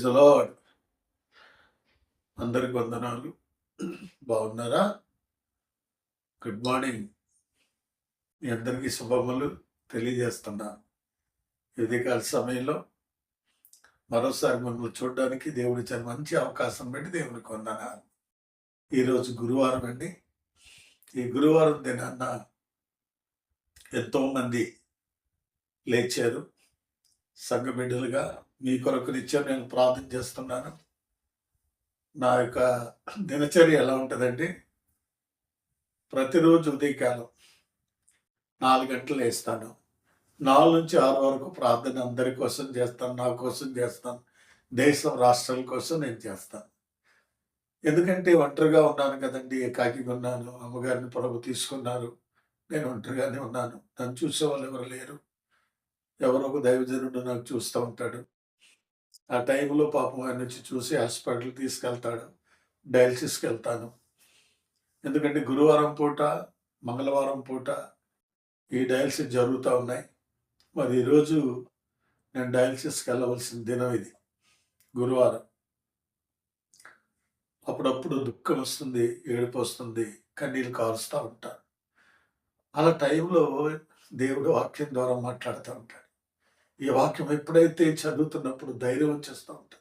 Praise lord అందరికి వందనాలు. బాగున్నారా? గుడ్ మార్నింగ్ మీ అందరికీ శుభములు తెలియజేస్తున్నా. ఇదికాల సమయంలో మరోసారి మిమ్మల్ని చూడడానికి దేవుడి మంచి అవకాశం పెట్టి దేవునికి వందనాలు. ఈరోజు గురువారం అండి. ఈ గురువారం దినాన్న ఎంతోమంది లేచారు. సంఘ బిడ్డలుగా మీ కొరకు నిత్యం నేను ప్రార్థన చేస్తున్నాను. నా యొక్క దినచర్య ఎలా ఉంటుందండి ప్రతిరోజు ఉదయకాలం నాలుగు గంటలు వేస్తాను నాలుగు నుంచి ఆరు వరకు ప్రార్థన అందరి కోసం చేస్తాను నా కోసం చేస్తాను దేశం రాష్ట్రాల కోసం నేను చేస్తాను. ఎందుకంటే ఒంటరిగా ఉన్నాను కదండి ఏకాకిగా ఉన్నాను అమ్మగారిని ప్రభు తీసుకున్నారు నేను ఒంటరిగానే ఉన్నాను. నన్ను చూసే వాళ్ళు ఎవరు లేరు. ఎవరో ఒక దైవజనుడు నాకు చూస్తూ ఉంటాడు. ఆ టైంలో పాపం ఆయన వచ్చి చూసి హాస్పిటల్ తీసుకెళ్తాడు డయాలసిస్కి వెళ్తాను ఎందుకంటే గురువారం పూట మంగళవారం పూట ఈ డయాలసిస్ జరుగుతూ ఉన్నాయి. మరి ఈరోజు నేను డయాలసిస్కి వెళ్ళవలసిన దినం ఇది గురువారం. అప్పుడప్పుడు దుఃఖం వస్తుంది ఏడుపు వస్తుంది కన్నీళ్ళు కారుస్తూ ఉంటాను అలా టైంలో దేవుడు వాక్యం ద్వారా మాట్లాడుతూ ఉంటాడు. ఈ వాక్యం ఎప్పుడైతే చదువుతున్నప్పుడు ధైర్యం వచ్చేస్తూ ఉంటుంది.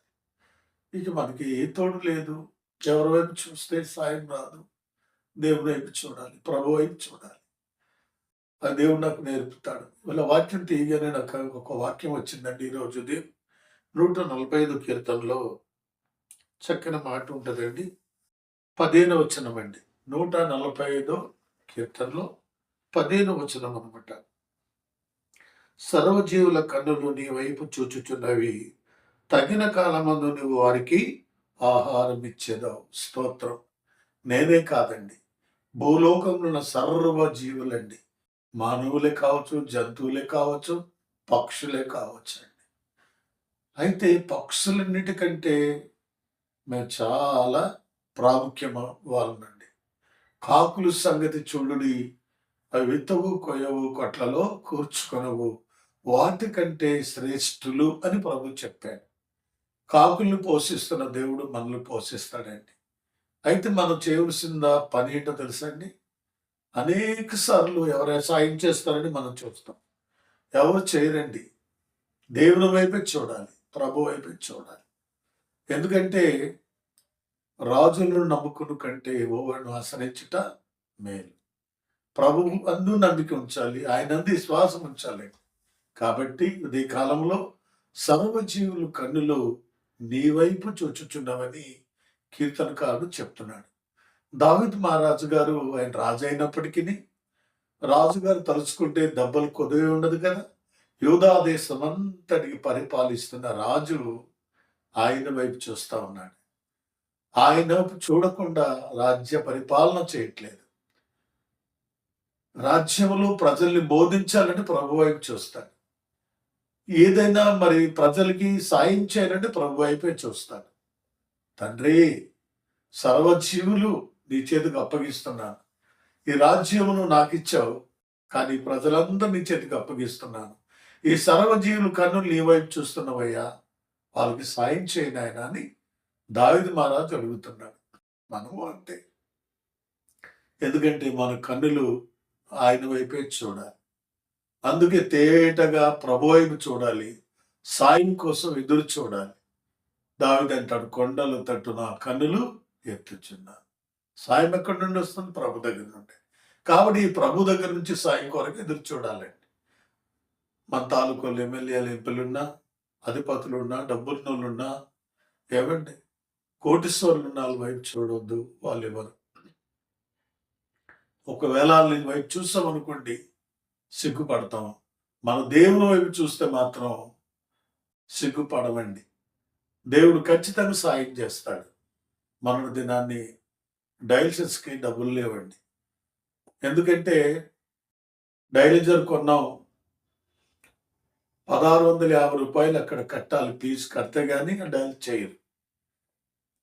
ఇక మనకి ఏ తోడు లేదు. ఎవరి వైపు చూస్తే సాయం రాదు. దేవుడి వైపు చూడాలి. ప్రభు వైపు చూడాలి. ఆ దేవుడు నాకు నేర్పుతాడు. ఇలా వాక్యం తీయగానే నాకు ఒక వాక్యం వచ్చిందండి ఈరోజు ఉదయం. నూట నలభై ఐదు కీర్తనలో చక్కని మాట ఉంటుందండి. పదిహేను వచనం అండి. నూట నలభై ఐదో కీర్తనలో పదిహేను వచనం అనమాట సర్వజీవుల కన్నులు నీ వైపు చూచుచున్నవి. తగిన కాలమందు నువ్వు వారికి ఆహారం ఇచ్చేదావు స్తోత్రం. నేనే కాదండి. భూలోకంలో ఉన్న సర్వ జీవులండి మానవులే కావచ్చు జంతువులే కావచ్చు పక్షులే కావచ్చు అండి అయితే పక్షులన్నిటికంటే మేము చాలా ప్రాముఖ్యం వాళ్ళనండి కాకులు సంగతి చూడుడి అవి విత్తవు కొయ్యవు కొట్లలో కూర్చుకొనవు. వాటికంటే శ్రేష్ఠులు అని ప్రభు చెప్పాడు. కాకుల్ని పోషిస్తున్న దేవుడు మనల్ని పోషిస్తాడండి. అయితే మనం చేయవలసిన పని ఏంటో తెలుసండి? అనేక సార్లు ఎవరైనా సాయం చేస్తారని మనం చూస్తాం. ఎవరు చేయరండి? దేవుని వైపే చూడాలి ప్రభు వైపే చూడాలి. ఎందుకంటే రాజులను నమ్ముకుని కంటే ఓవర్ను ఆశ్రయించుట మేలు. ప్రభువు అందు నమ్మిక ఉంచాలి ఆయన అందు విశ్వాసం ఉంచాలి. కాబట్టి ఉదయ కాలంలో సర్వజీవులు కన్నులు నీ వైపు చూచుచున్నావని కీర్తనకారుడు చెప్తున్నాడు. దావిద్ మహారాజు గారు ఆయన రాజు అయినప్పటికీ రాజుగారు తలుచుకుంటే దెబ్బలు కొదవి ఉండదు కదా. యూదా దేశం అంతటికి పరిపాలిస్తున్న రాజు ఆయన వైపు చూస్తూ ఉన్నాడు. ఆయన వైపు చూడకుండా రాజ్య పరిపాలన చేయట్లేదు. రాజ్యంలో ప్రజల్ని బోధించాలంటే ప్రభు వైపు చూస్తాడు. ఏదైనా మరి ప్రజలకి సాయం చేయాలంటే ప్రభు వైపే చూస్తాడు. తండ్రి సర్వజీవులు నీ చేతికి అప్పగిస్తున్నాను. ఈ రాజ్యమును నాకు ఇచ్చావు కానీ ప్రజలందరూ నీ చేతికి అప్పగిస్తున్నాను. ఈ సర్వజీవులు కన్ను నీ వైపు చూస్తున్నవయ్యా వాళ్ళకి సాయం చేయను ఆయన అని దావిది మహారాజు అడుగుతున్నాడు. మనము అంతే. ఎందుకంటే మన కన్నులు ఆయన వైపే చూడాలి. అందుకే తేటగా ప్రభు చూడాలి సాయం కోసం ఎదురు చూడాలి. దావిది అంటాడు కొండలు తట్టున కన్నులు ఎత్తుచున్నాను. సాయం ఎక్కడి నుండి వస్తుంది? ప్రభు దగ్గర నుండి. కాబట్టి ఈ ప్రభు దగ్గర నుంచి సాయం కొరకు ఎదురు చూడాలండి. మన తాలూకాలు ఎమ్మెల్యేలు ఎంపీలున్నా అధిపతులు ఉన్నా డబ్బులున్నా ఏమండి? కోటీశ్వరులు ఉన్న వాళ్ళ వైపు చూడవద్దు వాళ్ళు ఎవరు? ఒకవేళ వాళ్ళని వైపు చూసామనుకోండి అనుకోండి సిగ్గుపడతాం. మన దేవుని వైపు చూస్తే మాత్రం సిగ్గుపడవండి దేవుడు ఖచ్చితంగా సాయం చేస్తాడు. మన దినాన్ని డయాలసిస్కి డబ్బులు లేవండి. ఎందుకంటే డయాలజర్ కొన్నాం. పదహారు వందల యాభై రూపాయలు అక్కడ కట్టాలి. ఫీజు కడితే కానీ డైల్ చేయరు.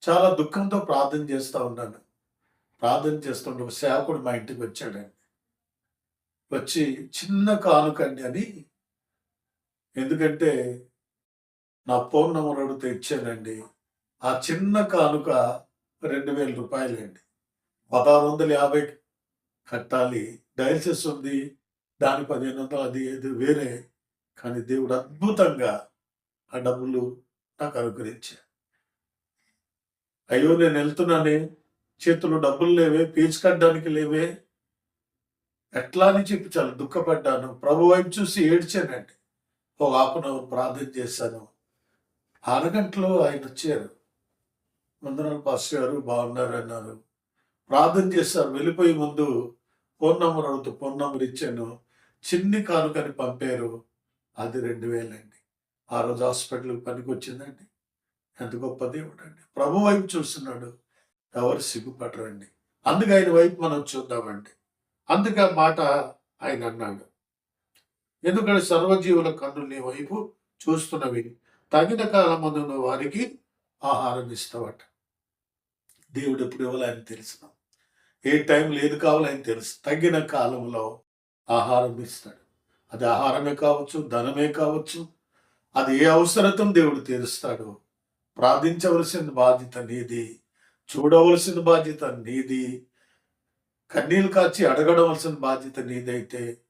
చాలా దుఃఖంతో ప్రార్థన చేస్తూ ఉన్నాను. ప్రార్థన చేస్తుంటే ఒక సేవకుడు మా ఇంటికి వచ్చాడండి. వచ్చి చిన్న కానుకండి అని ఎందుకంటే నా ఫోన్ నెంబర్ అడిగితే ఇచ్చానండి ఆ చిన్న కానుక రెండు వేల రూపాయలండి. పదహారు వందల యాభై కట్టాలి. డయాలసిస్ ఉంది. దాని పదిహేను వందలు అది ఏది వేరే. కానీ దేవుడు అద్భుతంగా ఆ డబ్బులు నాకు అనుగ్రహించాడు. అయ్యో నేను వెళ్తున్నానే. చేతులు డబ్బులు లేవే పీచు కట్టడానికి లేవే. ఎట్లా అని చెప్పి చాలా దుఃఖపడ్డాను. ప్రభు వైపు చూసి ఏడ్చానండి. ఓ హాఫ్ ప్రార్థన చేశాను. అరగంటలో ఆయన వచ్చారు. వందనాలు పాస్ గారు బాగున్నారు అన్నారు. ప్రార్థన చేశారు. వెళ్ళిపోయి ముందు ఫోన్ నెంబర్ అడుగుతూ ఫోన్ నెంబర్ ఇచ్చాను. చిన్ని కానుకని పంపారు. అది రెండు వేలండి. ఆ రోజు హాస్పిటల్కి పనికి వచ్చిందండి. ఎంత గొప్ప దేవుడు అండి. ప్రభు వైపు చూస్తున్నాడు. ఎవరు సిగ్గుపడరండి. అందుకే ఆయన వైపు మనం చూద్దామండి. అందుకే ఆ మాట ఆయన అన్నాడు. ఎందుకంటే సర్వజీవుల కన్నులు నీ వైపు చూస్తున్నవి. తగిన కాలమందున వారికి ఆహారం ఇస్తావట. దేవుడు ఎప్పుడు ఇవ్వాలని తెలుసు ఏ టైం లేదు కావాలని తెలుసు. తగిన కాలంలో ఆహారం ఇస్తాడు. అది ఆహారమే కావచ్చు ధనమే కావచ్చు. అది ఏ అవసరతం దేవుడు తీరుస్తాడు ప్రార్థించవలసిన బాధ్యత నీది చూడవలసిన బాధ్యత నీది. కన్నీళ్ళు కాచి అడగడవలసిన బాధ్యత నీదైతే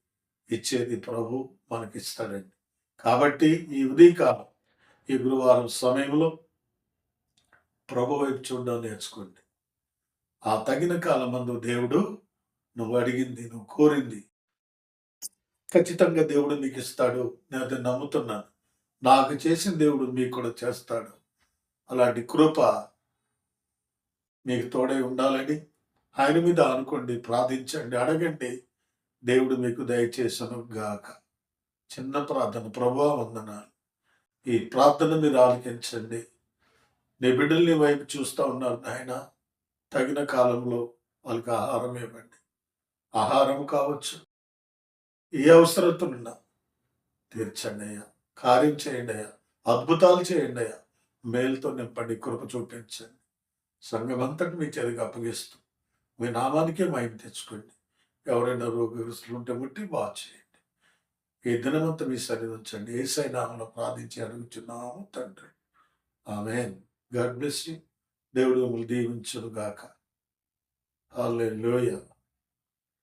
ఇచ్చేది ప్రభు మనకిస్తాడండి. కాబట్టి ఈ ఉదయకాలం ఈ గురువారం సమయంలో ప్రభు వైపు చూడడం నేర్చుకోండి. ఆ తగిన కాలమందు దేవుడు నువ్వు అడిగింది నువ్వు కోరింది ఖచ్చితంగా దేవుడు నీకు ఇస్తాడు నేను అది నమ్ముతున్నాను. నాకు చేసిన దేవుడు మీకు కూడా చేస్తాడు. అలాంటి కృప మీకు తోడై ఉండాలని ఆయన మీద అనుకోండి ప్రార్థించండి అడగండి. దేవుడు మీకు దయచేసను గాక. చిన్న ప్రార్థన ప్రభా వందనాలు. ఈ ప్రార్థన మీరు ఆలకించండి. నీ బిడ్డల్ని వైపు చూస్తూ ఉన్నారు నాయన. తగిన కాలంలో వాళ్ళకి ఆహారం ఇవ్వండి. ఆహారం కావచ్చు. ఏ అవసరతనున్నా తీర్చండి అయ్యా. కార్యం చేయండి అయ్యా. అద్భుతాలు చేయండి అయ్యా. మేలుతో నింపండి కృప చూపించండి. సంఘమంతటి మీ చెరికి అప్పగిస్తూ మీ నామానికే మహిమ తెచ్చుకోండి. ఎవరైనా రోగగ్రస్తులు ఉంటే ముట్టి బాగా చేయండి. ఈ దినమంతా మీ సరి ఉంచండి. ఏసై నామంలో ప్రార్థించి అడుగుతున్నాము తండ్రి. ఆమె గాడ్ బ్లెస్ యూ. దేవుడు మిమ్మల్ని దీవించును గాక లోయ